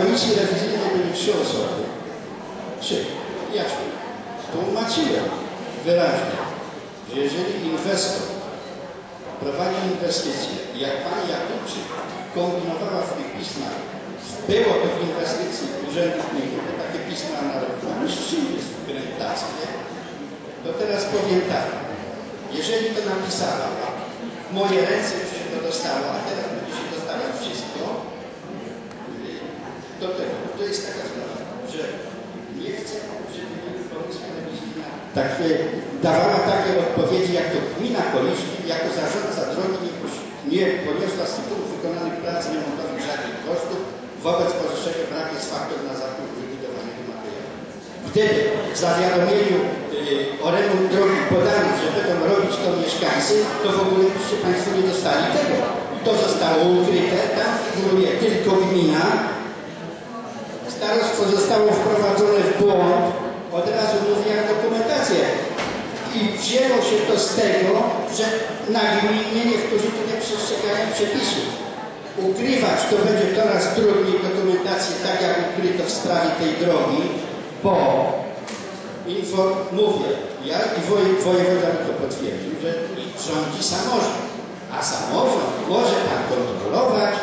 komisji rewizyjnej były trzy osoby. Trzy. Ja tłumaczyłem wyraźnie, że jeżeli inwestor prowadzi inwestycje jak pani Jakubczyk kombinowała w tych pismach, było to w inwestycji gminy, to takie pisma na rok, no czym jest wkrętackie, to teraz powiem tak, jeżeli to napisała, moje ręce się to dostało, a teraz będzie się dostawać wszystko, do tego, to jest taka sprawa, że nie chcę, żeby Komisja Rewizyjna tak, dawała takie odpowiedzi, jak to gmina Koliszki jako zarządca drogi nie, nie poniosła z tytułu wykonanych prac remontowych żadnych kosztów, wobec powyższego brak jest faktor na zakup wybudowanego materiału. Wtedy w zawiadomieniu yy, o remont drogi podano, że będą robić to mieszkańcy, to w ogóle byście Państwo nie dostali tego. To zostało ukryte, tam figuruje tylko gmina, starostwo zostało wprowadzone w błąd, od razu mówię jak dokumentację. I wzięło się to z tego, że nagminnie niektórzy tu nie przestrzegają przepisów. Ukrywać to będzie coraz trudniej dokumentację, tak jak ukryto w sprawie tej drogi, bo info, mówię, ja i woj, wojewoda mi to potwierdził, że rządzi samorząd, a samorząd może pan kontrolować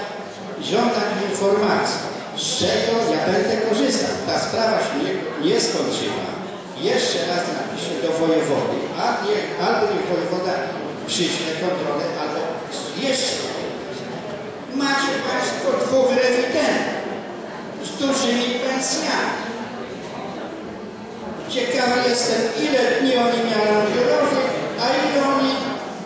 i żądać informacji z czego ja będę korzystał. Ta sprawa się nie, nie skończyła. Jeszcze raz napiszę do wojewody, a nie, albo niech wojewoda przyśle kontrolę, albo jeszcze. Macie Państwo dwóch rewidentów z dużymi pensjami. Ciekawy jestem, ile dni oni miały biurowych, a ile oni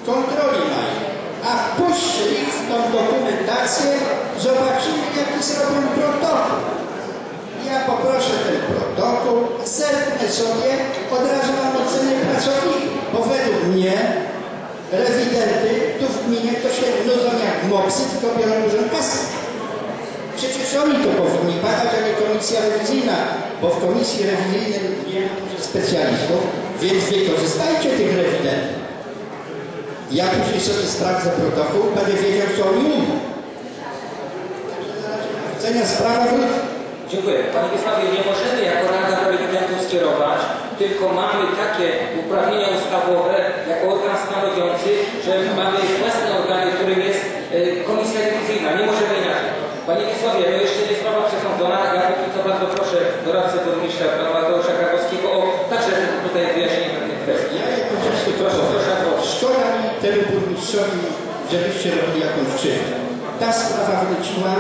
kontroli mają. A wpuśćcie ich w tą dokumentację, zobaczymy jaki zrobią protokół. Ja poproszę ten protokół, zerknę sobie, od razu mam ocenę pracowników, bo według mnie rewidenty tu w gminie to się nudzą jak mopsy, tylko biorą dużą kasę. Przecież oni to powinni badać, a nie komisja rewizyjna, bo w komisji rewizyjnej nie ma specjalistów, więc wykorzystajcie tych rewidentów. Ja później sobie sprawdzę protokół, będę wiedział, co oni mówią. Ocenia sprawa wróci. Dziękuję. Panie Wiesławie, nie możemy jako Rada Rewidentów skierować, tylko mamy takie uprawnienia ustawowe jako organ stanowiący, że mamy własne organy, którym jest y, Komisja Rewizyjna. Nie możemy inaczej. Panie Wiesławie, no jeszcze nie sprawa przesądzona. Ja póki co bardzo proszę doradcę burmistrza pana Mateusza Krakowskiego o także tutaj wyjaśnienie pewnych kwestii. Ja proszę, proszę, szkoda mi temu burmistrzowi, żebyście robili jakąś krzywdę. Ta sprawa wróciła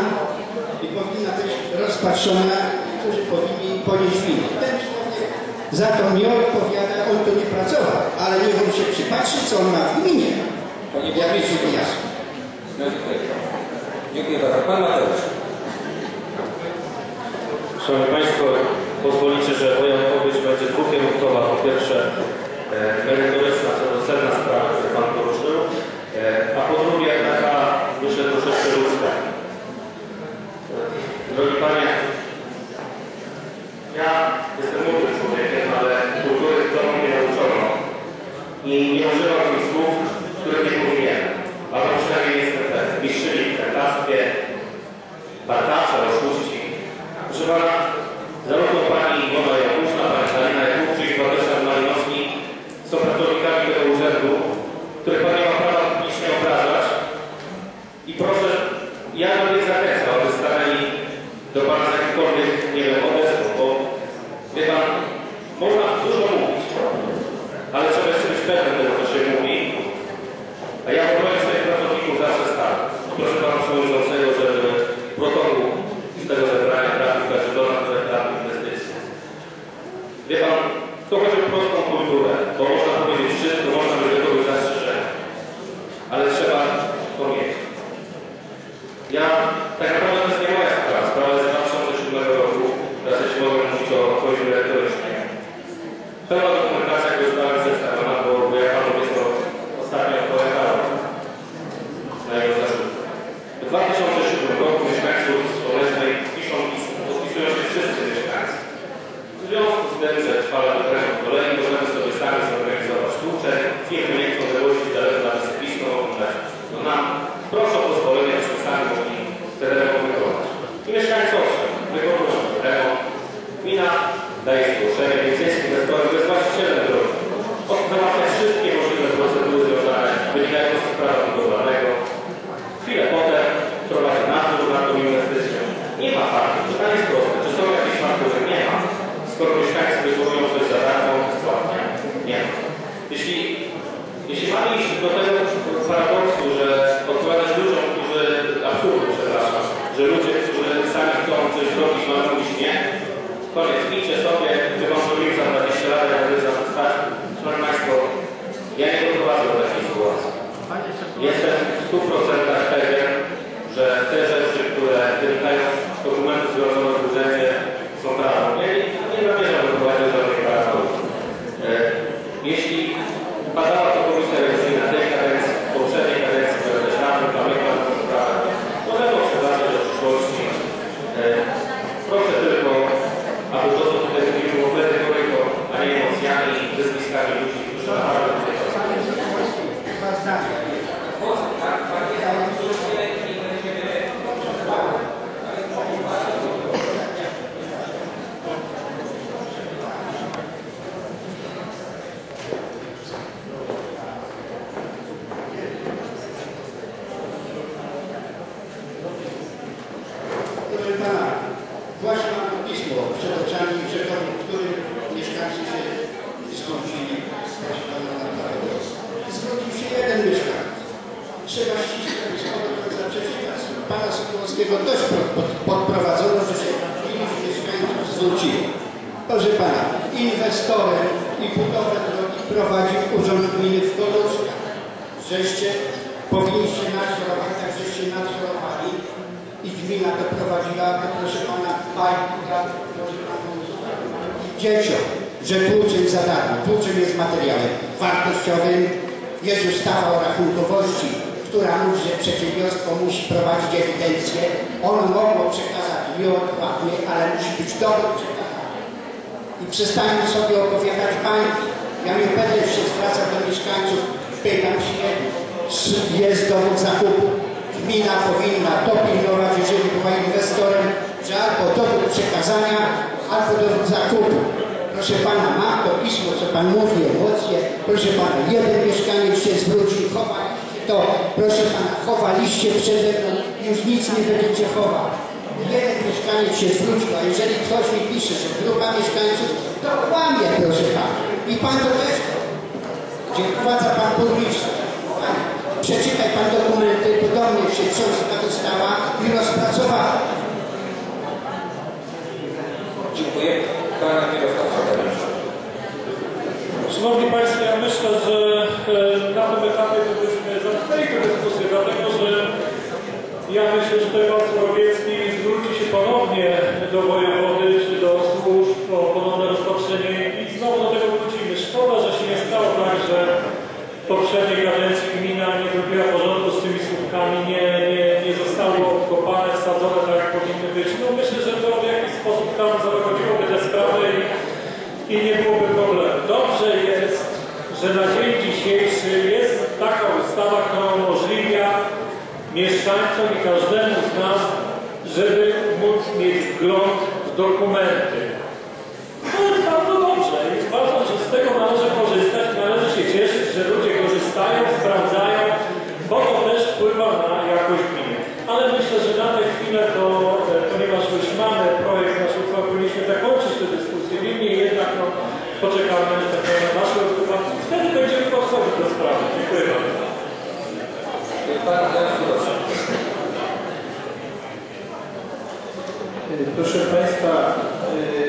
i powinna być rozpatrzona, którzy powinni ponieść winę. Ten człowiek za to nie odpowiada, on tu nie pracował, ale niech on się przypatrzy, co on ma w gminie. Panie Ja burmistrzu, wiecie, jasne. No, dziękuję. Dziękuję bardzo. Pan Mateusz. Szanowni Państwo, pozwolicie, że moja odpowiedź będzie dwukierunkowa. Po pierwsze e, merytoryczna co do sedna sprawy, które Pan poruszył, e, a po drugie taka, myślę, troszeczkę ludzka. E, Drogi Panie, ja jestem młodym człowiekiem, ale kultury domu mnie nauczono i nie używam tych słów, których nie powinienem. Ja, Proszę Pana, inwestorem i budowę drogi prowadził Urząd Gminy w Koluszkach. Żeście powinniście nadzorować, tak żeście nadzorowali i gmina doprowadziła, to proszę pana, bajki dla proszę pana, dzieciom, że tłuczeń za darmo. Tłuczeń jest materiałem wartościowym, jest ustawa o rachunkowości, która mówi, że przedsiębiorstwo musi prowadzić ewidencję. Ono mogło przekazać nieodpłatnie, ale musi być dobrze przekazane. I przestańmy sobie opowiadać bańki. Ja mi pewnie się zwracam do mieszkańców, pytam się, czy jest dowód zakupu. Gmina powinna to pilnować, jeżeli była inwestorem, że albo dowód przekazania, albo dowód zakupu. Proszę Pana, mam to pismo, co Pan mówi, emocje. Proszę Pana, jeden mieszkaniec się zwrócił, chowaliście to. Proszę Pana, chowaliście przede mną, już nic nie będziecie chować. Jeden mieszkaniec się zwrócił, a jeżeli ktoś mi pisze, że grupa mieszkańców, to kłamie, proszę Pana. I Pan to też Dziękuję Pan burmistrz. Panie, Przeczytaj Pan dokumenty, podobnie się książka dostała i rozpracowała. Dziękuję. Pan Mirosław Sobolewicz. Szanowni Państwo, ja myślę, że e, na tym etapie to byśmy zamknęli tę dyskusję, dlatego że ja myślę, że tutaj Pan Słowiecki zwróci się ponownie do wojewody czy do służb o ponowne rozpatrzenie i znowu do tego wrócimy. Szkoda, że się nie stało tak, że w poprzedniej kadencji gmina nie zrobiła porządku z tymi słupkami, nie, nie, nie zostało kopane, wsadzone tak jak powinny być. No myślę, że to w jakiś sposób tam zachodziłoby te sprawy i i nie byłoby problemu. Dobrze jest, że na dzień dzisiejszy jest taka ustawa, która umożliwia mieszkańcom i każdemu z nas, żeby móc mieć wgląd w dokumenty. To jest bardzo dobrze i uważam, że z tego należy korzystać, należy się cieszyć, że ludzie korzystają, sprawdzają, bo to też wpływa na jakość gminy. Ale myślę, że na tę chwilę to, e, ponieważ już mamy projekt nasz uchwały, powinniśmy zakończyć tę dyskusję. Niemniej jednak no, poczekamy na Waszą obserwację. Wtedy będziemy podchodzić do sprawy. Dziękuję bardzo. Proszę Państwa,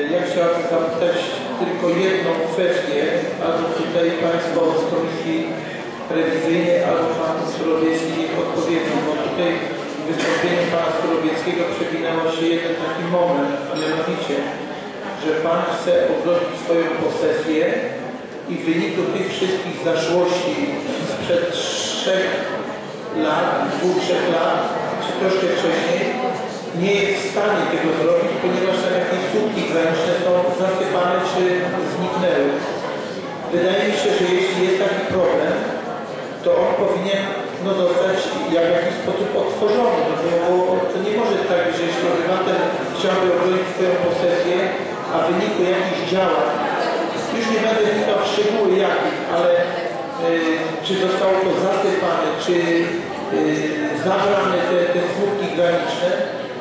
y, ja chciałbym zapytać tylko jedną kwestię, albo tutaj Państwo z Komisji Rewizyjnej, albo Pan Surowiecki odpowiedzą, bo tutaj w wystąpieniu Pana Surowieckiego przewinęło się jeden taki moment, a mianowicie, że Pan chce ogrodzić swoją posesję i w wyniku tych wszystkich zaszłości sprzed trzech lat, dwóch, trzech lat, czy troszkę wcześniej, nie jest w stanie tego zrobić, ponieważ tam jakieś słupki graniczne są zasypane czy zniknęły. Wydaje mi się, że jeśli jest taki problem, to on powinien no, zostać jak w jakiś sposób odtworzony, no, bo to nie może tak, że jeśli obywatel chciałby obronić swoją posesję, a w wyniku jakichś działań, już nie będę wnikał w szczegóły jakich, ale y, czy zostało to zasypane, czy y, zabrane te, te słupki graniczne,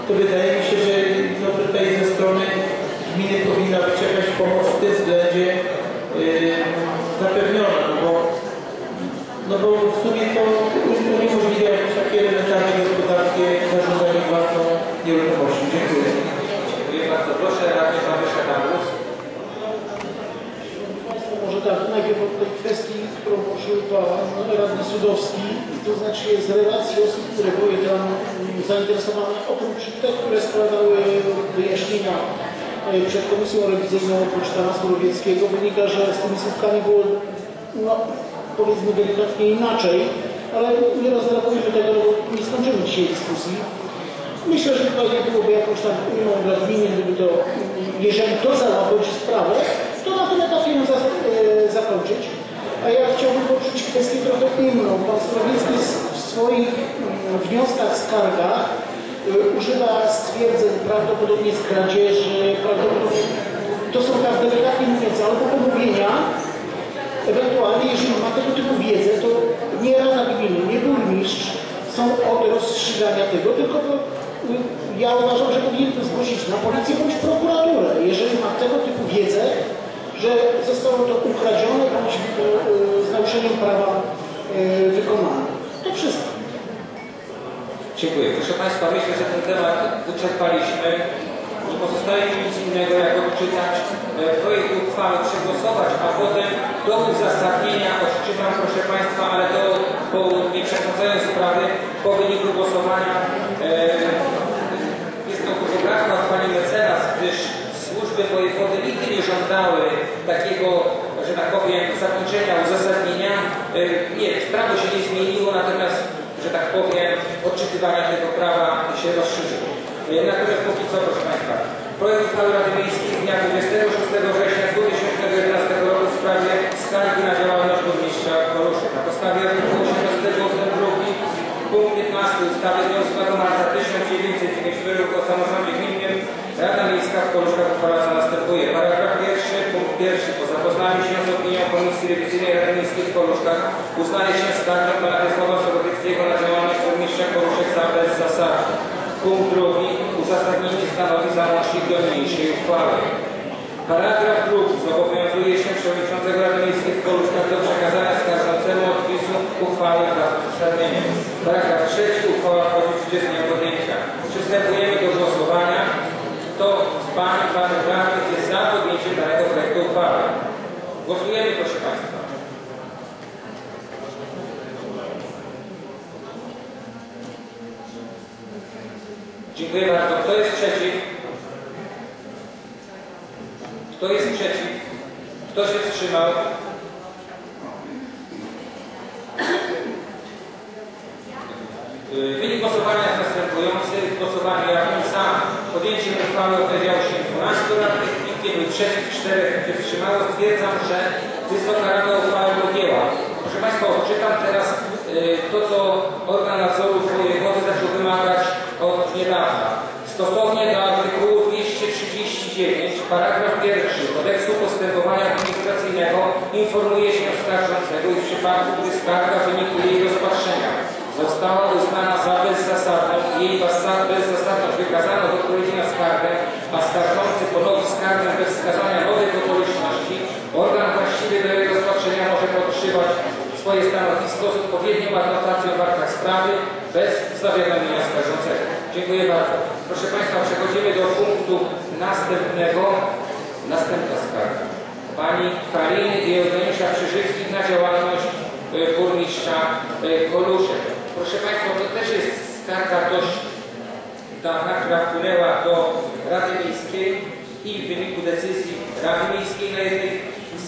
to wydaje mi się, że no tutaj ze strony gminy powinna być jakaś pomoc w tym względzie y, zapewniona, no bo, no bo w sumie to uniemożliwia jakieś takie elementarne gospodarskie zarządzanie własną nieruchomością. Dziękuję. Dziękuję bardzo. Proszę radny Ambrus. Państwo, może tak, najpierw o tej kwestii, którą poruszył Pan Radny Sudowski, to znaczy z relacji osób, które były tam zainteresowane, oprócz te, które składały wyjaśnienia e, przed Komisją Rewizyjną oprócz pana Słowieckiego, wynika, że z tymi słupkami było, no, powiedzmy delikatnie inaczej, ale nie rozdrapujmy tego, bo nie skończymy dzisiaj dyskusji. Myślę, że tutaj nie byłoby jakąś tam unią dla gminy, gdyby to, jeżeli to załagodzi sprawę, to na tym etapie ją e, zakończyć. A ja chciałbym poruszyć kwestię trochę inną. Pan Sprawiecki swoich mm, wnioskach, skargach e, używa stwierdzeń prawdopodobnie z kradzieży, prawdopodobnie to są tak delikatnie mówiąc, albo pomówienia, Ewentualnie, jeżeli ma tego typu wiedzę, to nie Rada Gminy, nie burmistrz są od rozstrzygania tego, tylko to, y, ja uważam, że powinien to zgłosić na policję bądź prokuraturę, jeżeli ma tego typu wiedzę, że zostało to ukradzione bądź y, y, z naruszeniem prawa y, wykonane. Wszystko. Dziękuję. Proszę Państwa, myślę, że ten temat wyczerpaliśmy. Nie pozostaje mi nic innego, jak odczytać e, projekt uchwały, przegłosować, a potem do uzasadnienia odczytam, proszę Państwa, ale to, bo nie sprawy, po wyniku głosowania e, jest to poprawka od Pani Mecenas, gdyż służby wojewody nigdy nie żądały takiego, że powiem, zakończenia uzasadnienia. E, Nie, prawo się nie zmieniło, natomiast, że tak powiem, odczytywania tego prawa się rozszerzyło. Natomiast póki co, proszę Państwa, projekt uchwały Rady Miejskiej dnia 26 września 2011 roku w sprawie skargi na działalność burmistrza Koruszy. Na podstawie artykułu 18 ust. 2 punkt 15 ustawy z dnia 8 marca 1990 roku o samorządzie gminnym Rada Miejska w Koluszkach uchwala następuje. Paragraf pierwszy, punkt pierwszy. Po zapoznaniu się z opinią Komisji Rewizyjnej Rady Miejskiej w Koluszkach uznaje się skargę pana Wiesława Sorowieckiego na działalność burmistrza Koluszek za bezzasadną. Punkt drugi. Uzasadnienie stanowi załącznik do niniejszej uchwały. Paragraf drugi. Zobowiązuje się przewodniczącego Rady Miejskiej w Koluszkach do przekazania skarżącemu odpisu uchwały wraz z uzasadnieniem. Paragraf trzeci. Uchwała wchodzi w życie z dnia podjęcia. Przystępujemy do głosowania. Kto z Pań Panów Radnych jest za podjęciem danego projektu uchwały? Głosujemy, proszę Państwa. Dziękuję bardzo. Kto jest przeciw? Kto jest przeciw? Kto się wstrzymał? Yy, Wynik głosowania jest następujący. W głosowaniu jakim za podjęciem uchwały opowiedziało się 12 radnych, nikt nie był przeciw, 4 się wstrzymało. Stwierdzam, że Wysoka Rada uchwałę podjęła. Proszę Państwa, odczytam teraz yy, to, co organ nadzoru wojewody zaczął wymagać od niedawna. Stosownie do artykułu 239, paragraf pierwszy kodeksu postępowania administracyjnego informuje się skarżącego, iż w przypadku, gdy skarga w wyniku jej rozpatrzenia została uznana za bezzasadną i jej bezzasadność wykazano w odpowiedzi na skargę, a skarżący ponowi skargę bez wskazania nowych okoliczności, organ właściwy do jej rozpatrzenia może podtrzymać swoje stanowisko z odpowiednią adnotacją w aktach sprawy bez zawiadomienia skarżącego. Dziękuję bardzo. Proszę Państwa, przechodzimy do punktu następnego. Następna skarga. Pani Kariny i Eugenisza Krzyżyckich na działalność e, burmistrza e, Koluszek. Proszę Państwa, to też jest skarga dość dawna, która wpłynęła do Rady Miejskiej i w wyniku decyzji Rady Miejskiej na jednej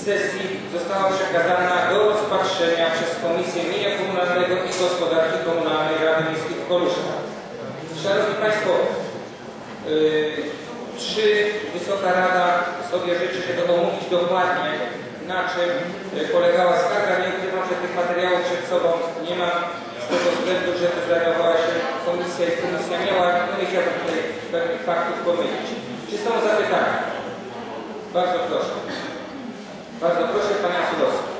sesji została przekazana do rozpatrzenia przez Komisję Mienia Komunalnego i Gospodarki Komunalnej Rady Miejskiej w Koluszkach. Szanowni Państwo, yy, czy Wysoka Rada sobie życzy, żeby omówić dokładnie, na czym polegała skarga? Nie ukrywam, że tych materiałów przed sobą nie mam, z tego względu, że to się komisja i komisja miała no wynika tutaj pewnych faktów pomylić. Czy są zapytania? Bardzo proszę. Bardzo proszę Pana Surowskiego.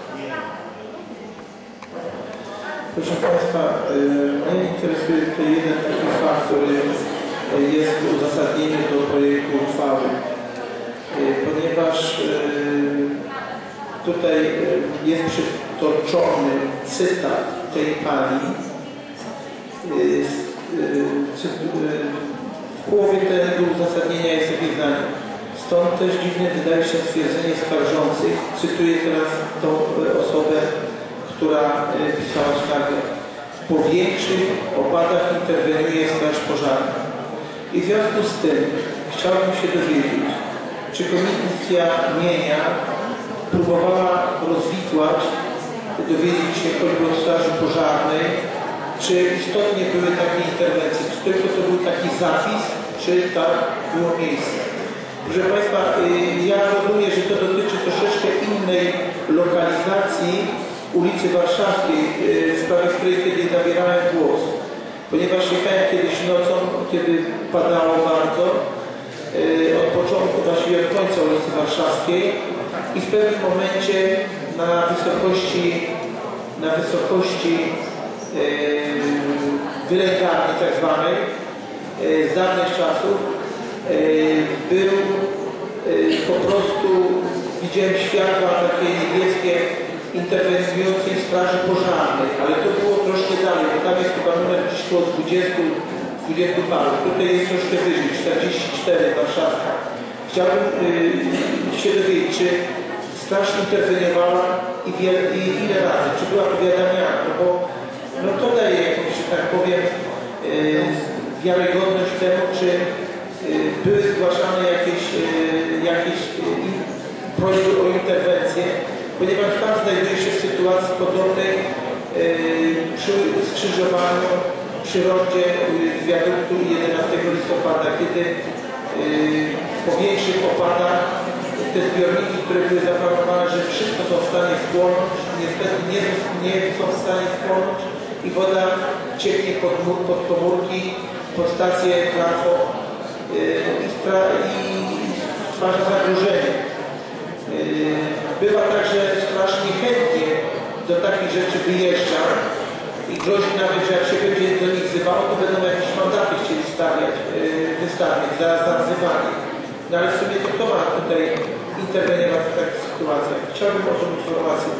Proszę Państwa, y, mnie interesuje tutaj jeden taki fakt, który jest uzasadnieniem do projektu uchwały, y, ponieważ y, tutaj jest przytoczony cytat tej pani, y, y, cy- y, w połowie tego uzasadnienia jest takie zdanie. Stąd też dziwne wydaje się stwierdzenie skarżących, cytuję teraz tą osobę, która pisała skargę. Po większych opadach interweniuje Straż Pożarna. I w związku z tym chciałbym się dowiedzieć, czy Komisja Mienia próbowała rozwikłać, dowiedzieć się choćby od Straży Pożarnej, czy istotnie były takie interwencje, czy tylko to był taki zapis, czy tak było miejsce. Proszę Państwa, y, ja rozumiem, że to dotyczy troszeczkę innej lokalizacji ulicy Warszawskiej, y, w sprawie której kiedyś zabierałem głos. Ponieważ jechałem kiedyś nocą, kiedy padało bardzo, y, od początku, właściwie od końca ulicy Warszawskiej i w pewnym momencie na wysokości, na wysokości yy, tak zwanej z dawnych czasów yy, był yy, po prostu widziałem światła takie niebieskie interweniującej straży pożarnej, ale to było troszkę dalej, bo tam jest chyba numer gdzieś około 20, 20 paru. Tutaj jest troszkę wyżej, 44 Warszawka. Chciałbym yy, się dowiedzieć, czy straż interweniowała i, wiele, i ile razy, czy była powiadamiana, no bo no to daje jakąś, że tak powiem, yy, wiarygodność temu, czy yy, były zgłaszane jakieś, yy, jakieś yy, prośby o interwencję, ponieważ tam znajduje się w sytuacji podobnej yy, przy skrzyżowaniu przy rondzie yy, wiaduktu 11 listopada, kiedy po większych opadach te zbiorniki, które były zaplanowane, że wszystko są w stanie spłonąć, niestety nie, nie są w stanie spłonąć i woda cieknie pod, pod komórki, pod stację trafo yy, i, stwarza zagrożenie. Yy, Bywa tak, że straż niechętnie do takich rzeczy wyjeżdża i grozi nawet, że jak się będzie do nich wzywało, to będą jakieś mandaty chcieli stawiać, yy, wystawiać za, za wzywanie. No sumie to kto ma tutaj interweniować w takich sytuacjach? Chciałbym o tą informację.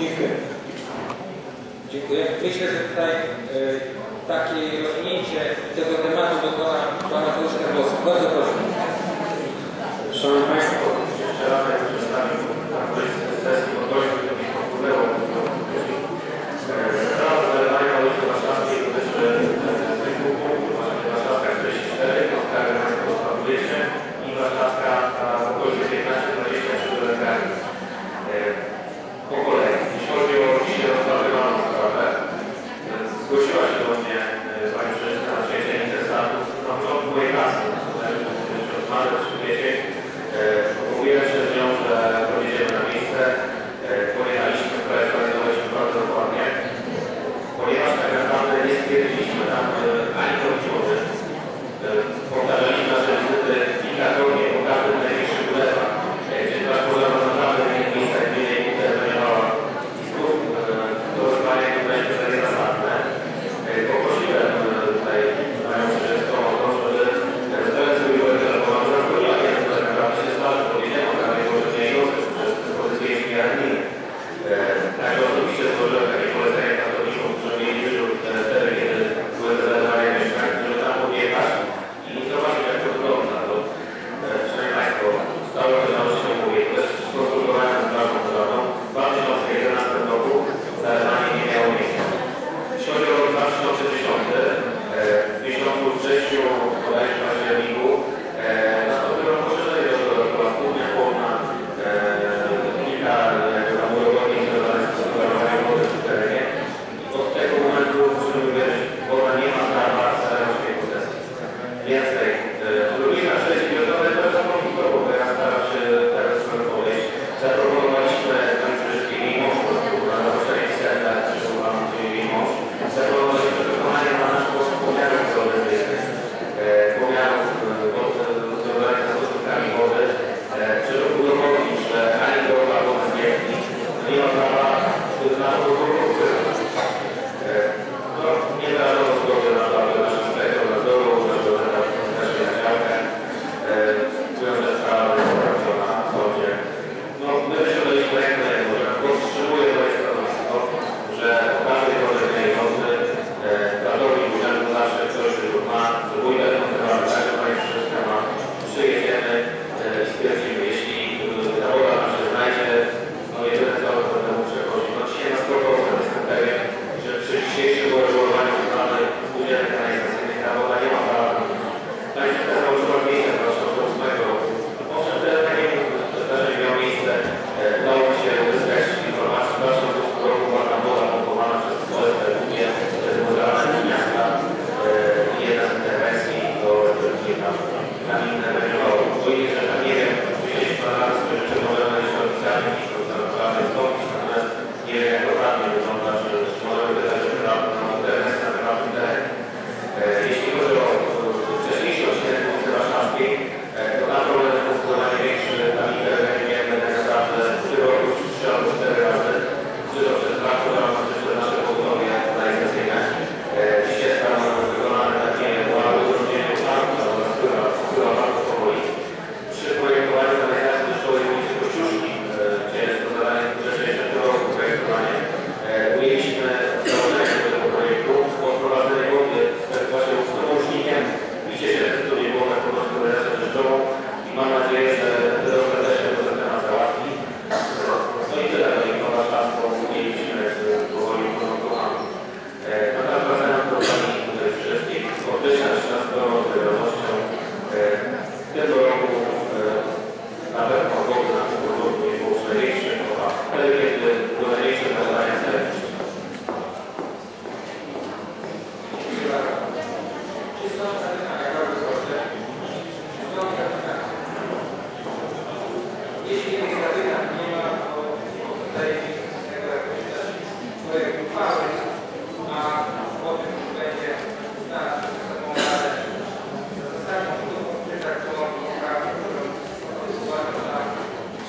Dziękuję. Dziękuję. Myślę, że tutaj e, takie rozwinięcie tego tematu dokona Pan Mateusz Karłowski. Bardzo proszę. Szanowni Państwo, jeszcze raz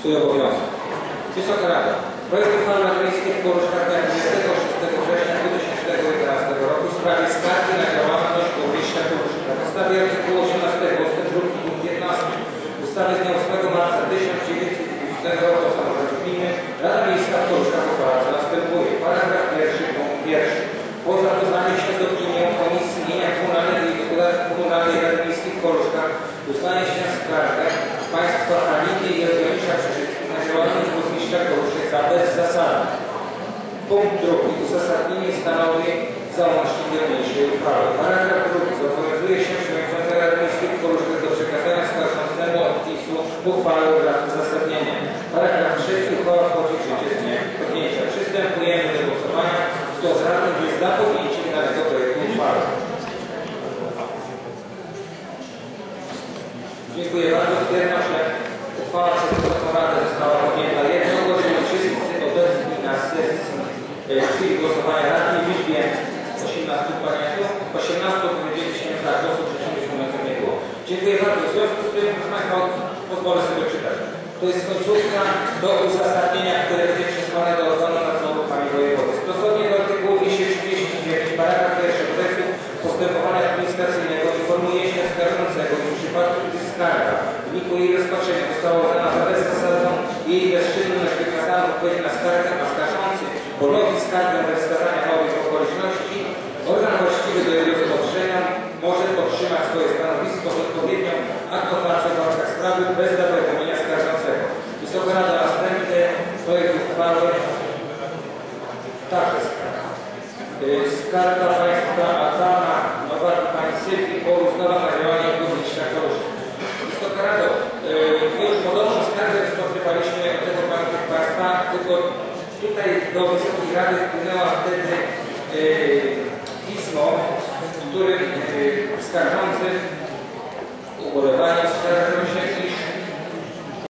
swój obowiązek. Wysoka Rado. Projekt uchwały w Koruszkach dnia 26 września 2011 roku w sprawie skargi na działalność burmistrza Koruszka. Na podstawie artykułu 18 ust. 2 punkt 15 ustawy z dnia 8 marca 1990 roku o samorządzie gminy Rada Miejska uchwala co następuje. Paragraf pierwszy punkt pierwszy. Po zapoznaniu się z opinią Komisji Mienia Komunalnego i Gospodarki Komunalnej Rady Miejskiej w Koruszkach uznaje się skargę państwa Haliny i Eugeniusza Krzyżewskiego na działalność burmistrza Koruszek za bezzasadną. Punkt drugi. Uzasadnienie stanowi załącznik do niniejszej uchwały. Paragraf drugi. Zobowiązuje się przewodniczący Rady Miejskiej w Koruszkach do przekazania skarżącemu odpisu uchwały wraz z uzasadnieniem. Paragraf trzeci. Uchwała wchodzi w życie z dniem podjęcia. Przystępujemy do głosowania. Kto za tym jest za podjęciem danego projektu uchwały? Dziękuję bardzo. Stwierdzam, że uchwała przez Wysoką Radę została podjęta jednogłośnie. Wszyscy obecni na sesji e, w chwili głosowania radni w liczbie 18 paniatu, 18 powiedzieli się za głosu przeciwnym nie było. Dziękuję bardzo. W związku z tym, pozwolę sobie czytać. To jest końcówka do uzasadnienia, które będzie przesłane do organu nadzoru Pani Wojewody. Stosownie do artykułu 239 paragraf pierwszy kodeksu postępowania administracyjnego informuje się skarżącego, że w przypadku gdy skarga w wyniku jej rozpatrzenia została uznana za bezzasadną i jej bezczynność wykazana w odpowiedzi na skargę, a skarżący skargę bez wskazania nowych okoliczności, organ właściwy do jej rozpatrzenia może podtrzymać swoje stanowisko z odpowiednią adnotacją w aktach sprawy bez zawiadomienia skarżącego. Wysoka Rada następny projekt uchwały także skarga. Y, Skarga Państwa Adama Nowak Sylwii Porusnowa na działanie burmistrza Koruszka. Wysoka Rado, y, już podobną skargę rozpatrywaliśmy tego Państwa, tylko tutaj do Wysokiej Rady wpłynęła